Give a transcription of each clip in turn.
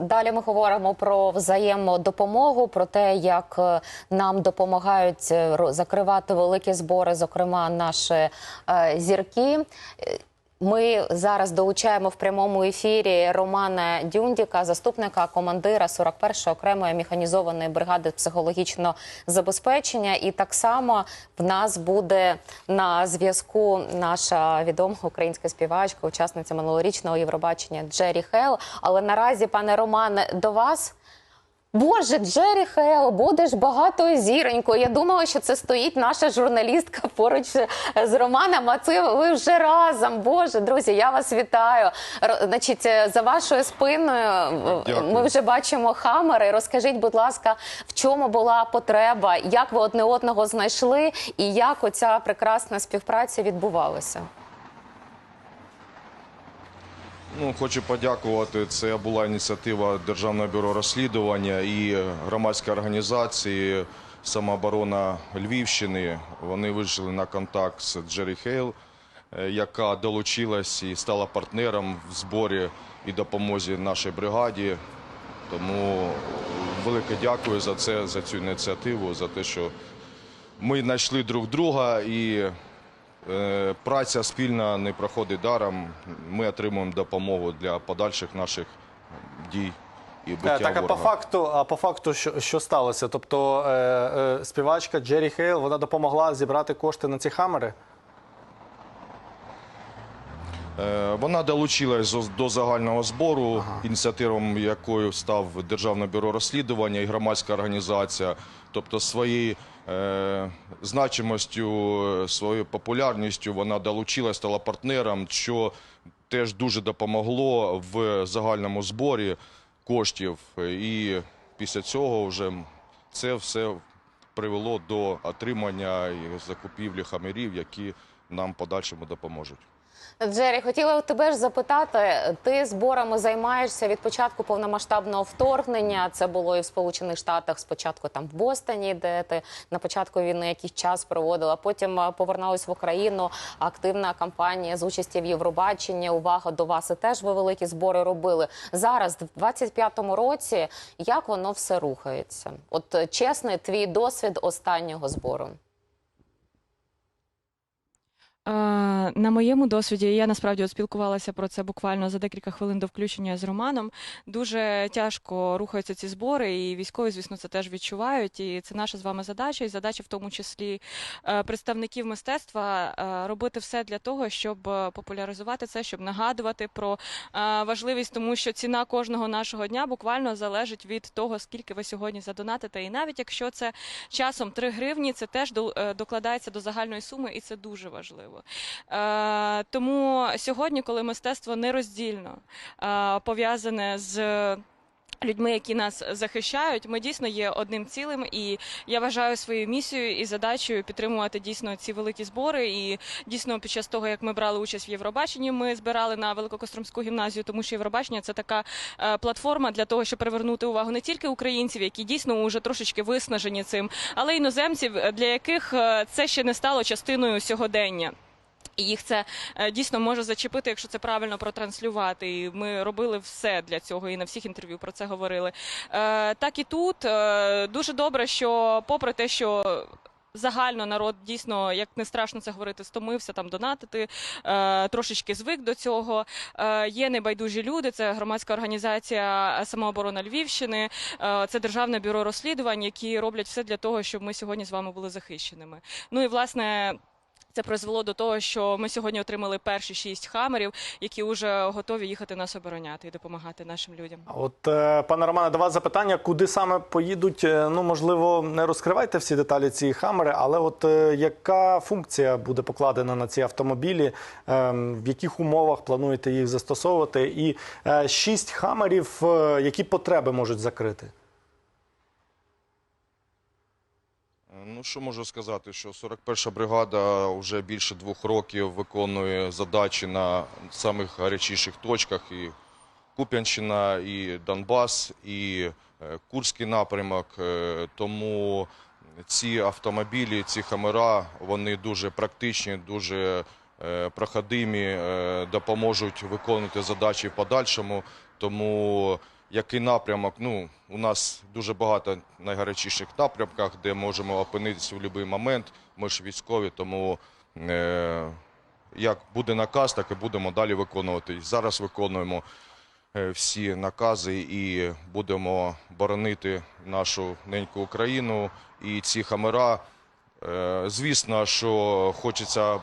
Далі ми говоримо про взаємодопомогу, про те, як е, нам допомагають е, закривати великі збори, зокрема наші е, зірки. Ми зараз долучаємо в прямому ефірі Романа Дюндіка, заступника командира 41-ї окремої механізованої бригади психологічного забезпечення. І так само в нас буде на зв'язку наша відома українська співачка, учасниця минулорічного Євробачення Джері Хел. Але наразі, пане Романе, до вас. Боже, Джері Хейл, будеш багатою зіронькою. Я думала, що це стоїть наша журналістка поруч з Романом. А це ви вже разом. Боже, друзі, я вас вітаю. Значить, е, за вашою спиною е, Дякую. ми вже бачимо хамери. Розкажіть, будь ласка, в чому була потреба, як ви одне одного знайшли, і як оця прекрасна співпраця відбувалася? Ну, хочу подякувати. Це була ініціатива Державного бюро розслідування і громадської організації самооборона Львівщини. Вони вийшли на контакт з Джері Хейл, е, яка долучилась і стала партнером в зборі і допомозі нашій бригаді. Тому велике дякую за це, за цю ініціативу, за те, що ми знайшли друг друга і Праця спільна не проходить даром. Ми отримуємо допомогу для подальших наших дій і Е, Так, а по факту, а по факту, що, що сталося? Тобто е, е, співачка Джері Хейл вона допомогла зібрати кошти на ці хамери? Е, Вона долучилась до загального збору, ініціативом якою став Державне бюро розслідування і громадська організація. Тобто своєю е, значимостю, е, своєю популярністю вона долучилась, стала партнером, що теж дуже допомогло в загальному зборі коштів. І після цього вже це все привело до отримання і закупівлі хамерів, які нам подальшому допоможуть. Джері, хотіла тебе ж запитати. Ти зборами займаєшся від початку повномасштабного вторгнення. Це було і в Сполучених Штатах, спочатку там в Бостоні, де ти на початку війни якийсь час проводила. Потім е, повернулась в Україну. Активна кампанія з участі в Євробаченні. Увага до вас і теж ви великі збори робили. Зараз, в 25-му році, як воно все рухається? От е, чесний твій досвід останнього збору. На моєму досвіді я насправді от спілкувалася про це буквально за декілька хвилин до включення з Романом. Дуже тяжко рухаються ці збори, і військові, звісно, це теж відчувають. І це наша з вами задача, і задача, в тому числі е, представників мистецтва, е, робити все для того, щоб е, популяризувати це, щоб нагадувати про важливість, тому що ціна кожного нашого дня буквально залежить від того, скільки ви сьогодні задонатите. І навіть якщо це часом 3 гривні, це теж до- докладається до загальної суми, і це дуже важливо. Е, тому сьогодні, коли мистецтво нероздільно е, пов'язане з. Людьми, які нас захищають, ми дійсно є одним цілим, і я вважаю своєю місією і задачею підтримувати дійсно ці великі збори. І дійсно, під час того, як ми брали участь в Євробаченні, ми збирали на Великокостромську гімназію, тому що Євробачення це така е, платформа для того, щоб привернути увагу не тільки українців, які дійсно вже трошечки виснажені цим, але й іноземців, для яких е, це ще не стало частиною сьогодення. І їх це е, дійсно може зачепити, якщо це правильно протранслювати. І ми робили все для цього і на всіх інтерв'ю про це говорили. Е, так і тут е, дуже добре, що попри те, що. Загально народ дійсно, як не страшно це говорити, стомився там донатити, трошечки звик до цього. Є небайдужі люди, це громадська організація самооборона Львівщини, це Державне бюро розслідувань, які роблять все для того, щоб ми сьогодні з вами були захищеними. Ну і власне. Це призвело до того, що ми сьогодні отримали перші шість хамерів, які вже готові їхати нас обороняти і допомагати нашим людям. От, е, пане Романе, до вас запитання, куди саме поїдуть? Е, Ну, можливо, не розкривайте всі деталі цієї хамери, але от е, яка функція буде покладена на ці автомобілі? В яких умовах плануєте їх застосовувати? І шість хамерів, які потреби можуть закрити? Ну, що можу сказати, що 41-ша бригада вже більше двох років виконує задачі на самих гарячіших точках. І Куп'янщина, і Донбас, і е, Курський напрямок. Е, Тому ці автомобілі, ці хамера, вони дуже практичні, дуже е, проходимі, допоможуть виконувати задачі в подальшому. Тому який напрямок. Ну, у нас дуже багато найгарячіших напрямках, де можемо опинитися в будь-який момент. Ми ж військові, тому е, як буде наказ, так і будемо далі виконувати. Зараз виконуємо е, всі накази і будемо боронити нашу неньку Україну. І ці хамера, е, звісно, що хочеться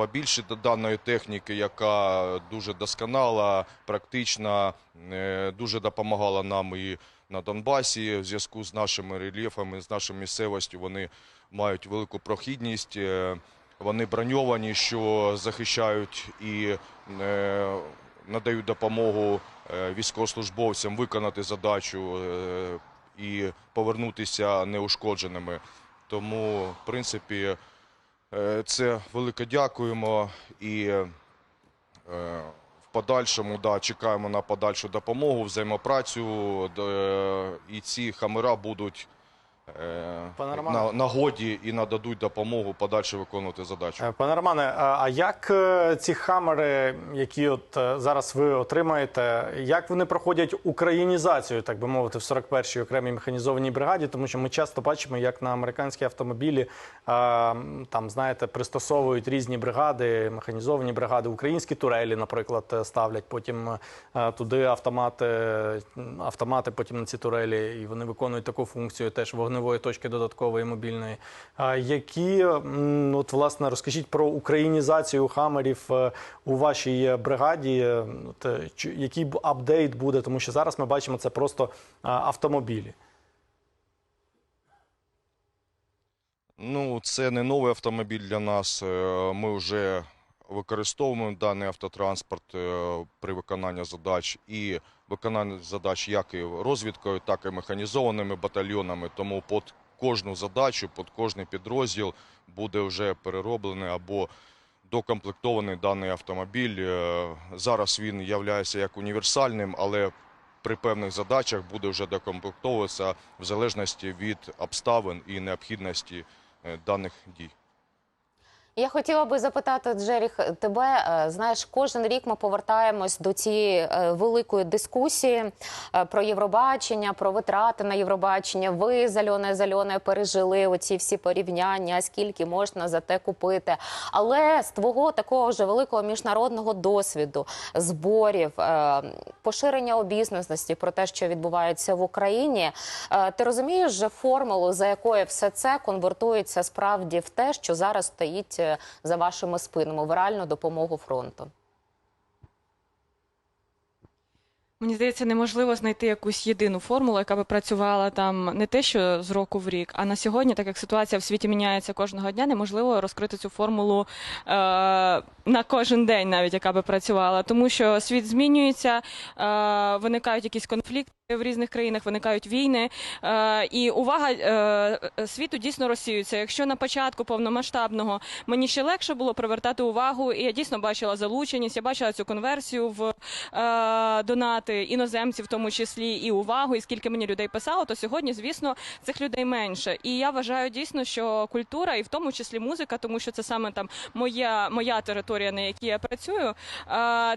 побільше до даної техніки, яка дуже досконала, практична, е, дуже допомагала нам і на Донбасі в зв'язку з нашими рельєфами, з нашою місцевістю. Вони мають велику прохідність. е, Вони броньовані, що захищають і е, надають допомогу військовослужбовцям виконати задачу і повернутися неушкодженими. Тому, в принципі, це велике дякуємо і е, в подальшому да, чекаємо на подальшу допомогу, взаємопрацю. І ці хамера будуть е, Пане Романе. на нагоді і нададуть допомогу подальше виконувати задачу. Е, Пане Романе, а а як е, ці хамери, які от е, зараз ви отримаєте, як вони проходять українізацію, так би мовити, в 41-й окремій механізованій бригаді? Тому що ми часто бачимо, як на американські автомобілі е, там, знаєте, пристосовують різні бригади, механізовані бригади, українські турелі, наприклад, е, ставлять потім е, туди автомати, автомати потім на ці турелі, і вони виконують таку функцію теж вогневої точки додаткової мобільної. Які, от, власне, розкажіть про українізацію хамерів е, у вашій бригаді, е, от, е, який апдейт буде, тому що зараз ми бачимо це просто автомобілі. Ну, це не новий автомобіль для нас. Е, Ми вже використовуємо даний автотранспорт е, при виконанні задач і виконанні задач як і розвідкою, так і механізованими батальйонами. Тому під кожну задачу, під кожний підрозділ буде вже перероблений або докомплектований даний автомобіль. Е, Зараз він є як універсальним, але при певних задачах буде вже докомплектовуватися в залежності від обставин і необхідності е, даних дій. Я хотіла би запитати, Джеріх, тебе. е, Знаєш, кожен рік ми повертаємось до цієї е, великої дискусії е, про Євробачення, про витрати на Євробачення. Ви зальоне зальоне пережили оці всі порівняння, скільки можна за те купити. Але з твого такого вже великого міжнародного досвіду, зборів, поширення обізнаності про те, що відбувається в Україні, ти розумієш вже формулу, за якою все це конвертується справді в те, що зараз стоїть е, за вашими спинами в реальну допомогу фронту. Мені здається, неможливо знайти якусь єдину формулу, яка би працювала там не те, що з року в рік, а на сьогодні, так як ситуація в світі міняється кожного дня, неможливо розкрити цю формулу е, на кожен день, навіть яка би працювала, тому що світ змінюється, е, виникають якісь конфлікти. В різних країнах виникають війни, е, і увага е, світу дійсно розсіюється. Якщо на початку повномасштабного мені ще легше було привертати увагу, і я дійсно бачила залученість, я бачила цю конверсію в е, донати іноземців, в тому числі і увагу, і скільки мені людей писало, то сьогодні, звісно, цих людей менше. І я вважаю дійсно, що культура, і в тому числі музика, тому що це саме там моя, моя територія, на якій я працюю,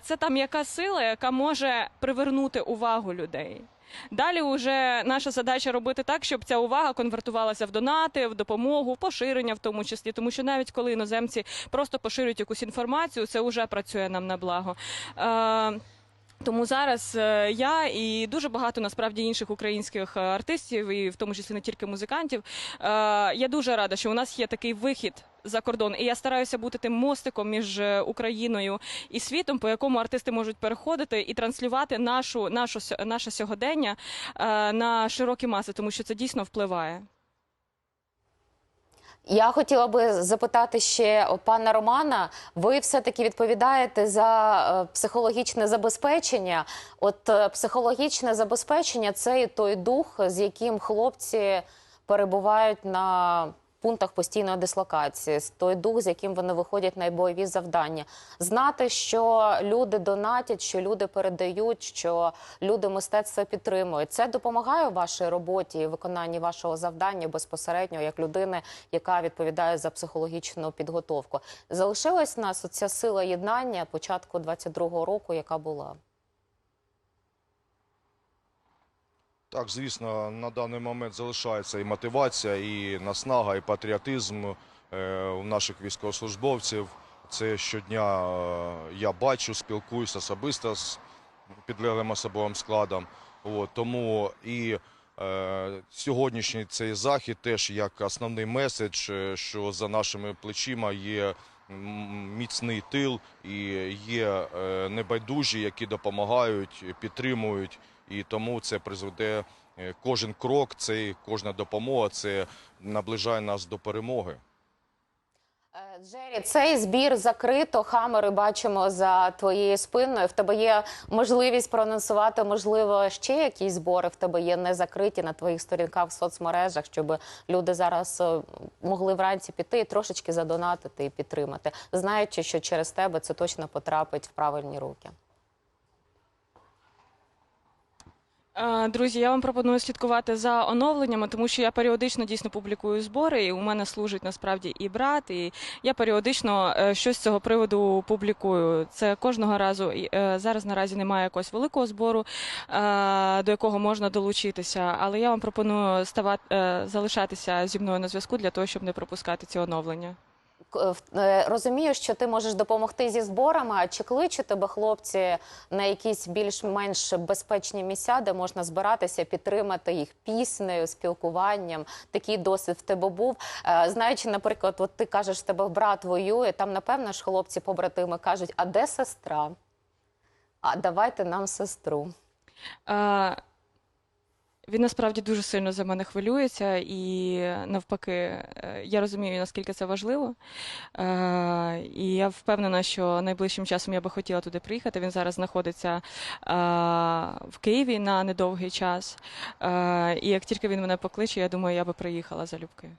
це там яка сила, яка може привернути увагу людей. Далі вже наша задача робити так, щоб ця увага конвертувалася в донати, в допомогу, в поширення, в тому числі, тому що навіть коли іноземці просто поширюють якусь інформацію, це вже працює нам на благо. Е, тому зараз е, я і дуже багато насправді інших українських е, артистів, і в тому числі не тільки музикантів. Я дуже рада, що у нас є такий вихід. За кордон, і я стараюся бути тим мостиком між е, Україною і світом, по якому артисти можуть переходити і транслювати нашу, нашу наше сьогодення е, на широкі маси, тому що це дійсно впливає. Я хотіла би запитати ще пана Романа. Ви все-таки відповідаєте за е, психологічне забезпечення. От психологічне забезпечення це і той дух, з яким хлопці перебувають на пунктах постійної дислокації, той дух, з яким вони виходять на бойові завдання. Знати, що люди донатять, що люди передають, що люди мистецтво підтримують. Це допомагає вашій роботі і виконанні вашого завдання безпосередньо як людини, яка відповідає за психологічну підготовку. Залишилась в нас оця сила єднання початку 22-го року, яка була. Так, звісно, на даний момент залишається і мотивація, і наснага, і патріотизм е, у наших військовослужбовців. Це щодня е, я бачу, спілкуюся особисто з підлеглим особовим складом. От, тому і е, сьогоднішній цей захід теж як основний меседж, е, що за нашими плечима є міцний тил і є небайдужі, які допомагають, підтримують. І тому це призведе е, кожен крок, цей, кожна допомога, це наближає нас до перемоги. Е, Джері, цей збір закрито. Хамери бачимо за твоєю спиною. В тебе є можливість проанонсувати, можливо, ще якісь збори в тебе є не закриті на твоїх сторінках в соцмережах, щоб люди зараз е, могли вранці піти і трошечки задонатити і підтримати, знаючи, що через тебе це точно потрапить в правильні руки. Е, Друзі, я вам пропоную слідкувати за оновленнями, тому що я періодично дійсно публікую збори, і у мене служить насправді і брат, і я періодично е, щось з цього приводу публікую. Це кожного разу е, зараз наразі немає якогось великого збору, е, до якого можна долучитися. Але я вам пропоную ставати залишатися зі мною на зв'язку для того, щоб не пропускати ці оновлення. В- е, Розумію, що ти можеш допомогти зі зборами. А чи кличуть тебе хлопці на якісь більш-менш безпечні місця, де можна збиратися, підтримати їх піснею, спілкуванням? Такий досвід в тебе був. Е, Знаючи, наприклад, от ти кажеш, тебе брат воює. Там, напевно ж, хлопці побратими кажуть: а де сестра? А давайте нам сестру. Е, Він насправді дуже сильно за мене хвилюється, і навпаки, е, я розумію, наскільки це важливо. Е, І я впевнена, що найближчим часом я би хотіла туди приїхати. Він зараз знаходиться е, в Києві на недовгий час. І як тільки він мене покличе, я думаю, я би приїхала залюбки.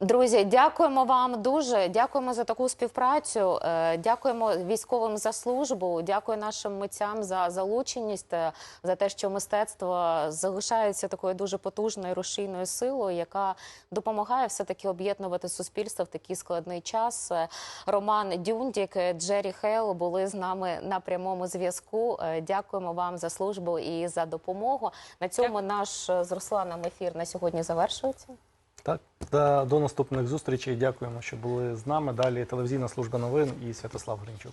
Друзі, дякуємо вам дуже. Дякуємо за таку співпрацю. Е, Дякуємо військовим за службу. Дякую нашим митцям за залученість, е, за те, що мистецтво залишається такою дуже потужною рушійною силою, яка допомагає все таки об'єднувати суспільство в такий складний час. Е, Роман Дюндік, Джері Хейл були з нами на прямому зв'язку. Дякуємо вам за службу і за допомогу. На цьому наш з Русланом ефір на сьогодні завершується. Так, та до наступних зустрічей. Дякуємо, що були з нами. Далі телевізійна служба новин і Святослав Гринчук.